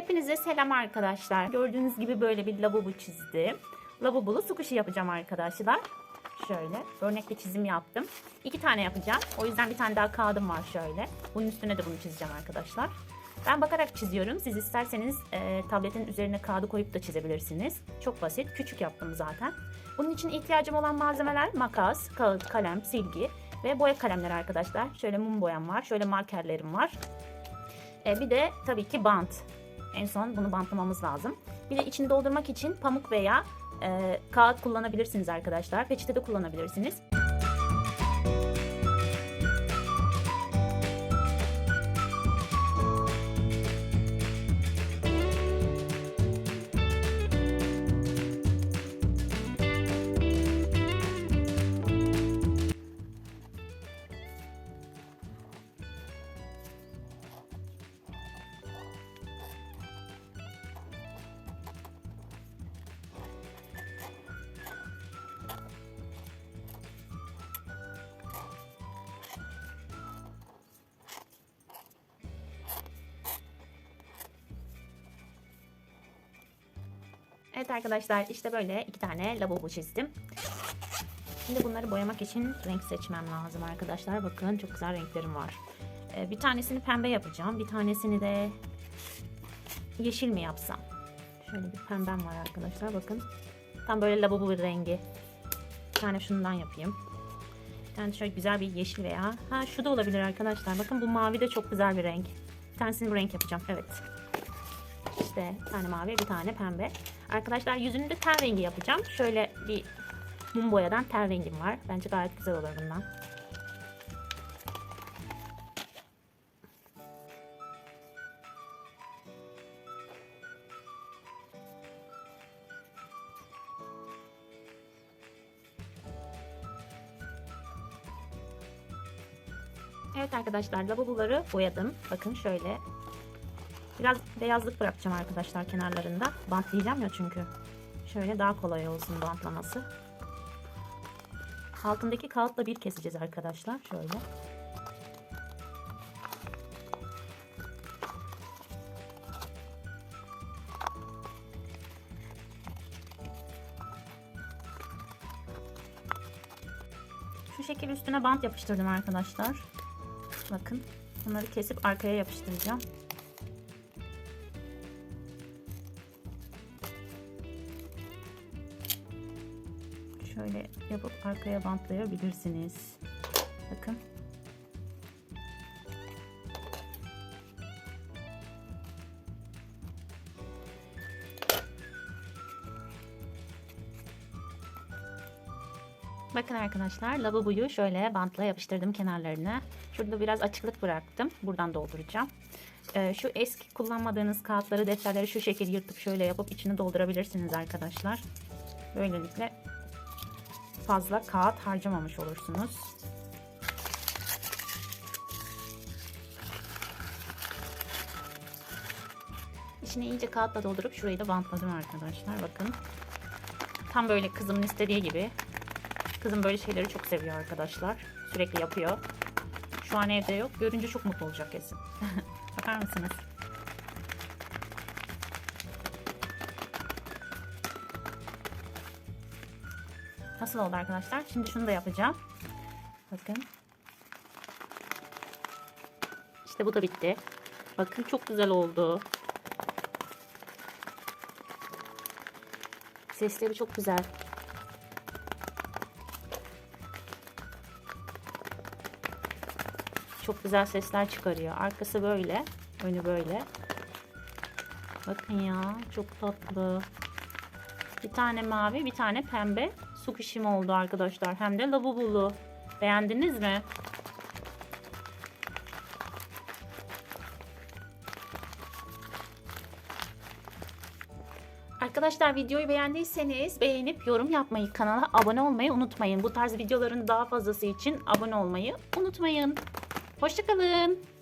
Hepinize selam arkadaşlar. Gördüğünüz gibi böyle bir lavabo çizdim. Lavabolu su kuşu yapacağım arkadaşlar. Şöyle örnekli çizim yaptım. İki tane yapacağım. O yüzden bir tane daha kağıdım var şöyle. Bunun üstüne de bunu çizeceğim arkadaşlar. Ben bakarak çiziyorum. Siz isterseniz e, tabletin üzerine kağıdı koyup da çizebilirsiniz. Çok basit. Küçük yaptım zaten. Bunun için ihtiyacım olan malzemeler makas, kağıt, kalem, silgi ve boya kalemleri arkadaşlar. Şöyle mum boyam var. Şöyle markerlerim var. E, bir de tabii ki bant. En son bunu bantlamamız lazım. Bir de içini doldurmak için pamuk veya e, kağıt kullanabilirsiniz arkadaşlar. Peçete de kullanabilirsiniz. Evet arkadaşlar işte böyle iki tane lavabo çizdim. Şimdi bunları boyamak için renk seçmem lazım arkadaşlar. Bakın çok güzel renklerim var. Ee, bir tanesini pembe yapacağım. Bir tanesini de yeşil mi yapsam? Şöyle bir pembem var arkadaşlar bakın. Tam böyle lavabo rengi. Bir tane şundan yapayım. Bir tane şöyle güzel bir yeşil veya ha şu da olabilir arkadaşlar. Bakın bu mavi de çok güzel bir renk. Bir tanesini bu renk yapacağım. Evet. İşte bir tane mavi, bir tane pembe. Arkadaşlar yüzünü de ten rengi yapacağım. Şöyle bir mum boyadan ten rengim var. Bence gayet güzel olur bundan. Evet arkadaşlar lavaboları boyadım. Bakın şöyle Biraz beyazlık bırakacağım arkadaşlar kenarlarında. Bantlayacağım ya çünkü. Şöyle daha kolay olsun bantlaması. Altındaki kağıtla bir keseceğiz arkadaşlar. Şöyle. Şu şekil üstüne bant yapıştırdım arkadaşlar. Bakın. Bunları kesip arkaya yapıştıracağım. Şöyle yapıp arkaya bantlayabilirsiniz. Bakın. Bakın arkadaşlar lavaboyu şöyle bantla yapıştırdım kenarlarına. Şurada biraz açıklık bıraktım. Buradan dolduracağım. Ee, şu eski kullanmadığınız kağıtları, defterleri şu şekil yırtıp şöyle yapıp içini doldurabilirsiniz arkadaşlar. Böylelikle fazla kağıt harcamamış olursunuz. İçine iyice kağıtla doldurup şurayı da bantladım arkadaşlar. Bakın. Tam böyle kızımın istediği gibi. Kızım böyle şeyleri çok seviyor arkadaşlar. Sürekli yapıyor. Şu an evde yok. Görünce çok mutlu olacak kesin. Bakar mısınız? Nasıl oldu arkadaşlar? Şimdi şunu da yapacağım. Bakın. İşte bu da bitti. Bakın çok güzel oldu. Sesleri çok güzel. Çok güzel sesler çıkarıyor. Arkası böyle. Önü böyle. Bakın ya. Çok tatlı. Bir tane mavi, bir tane pembe su kuşum oldu arkadaşlar. Hem de lavabolu. Beğendiniz mi? Arkadaşlar videoyu beğendiyseniz beğenip yorum yapmayı, kanala abone olmayı unutmayın. Bu tarz videoların daha fazlası için abone olmayı unutmayın. Hoşçakalın.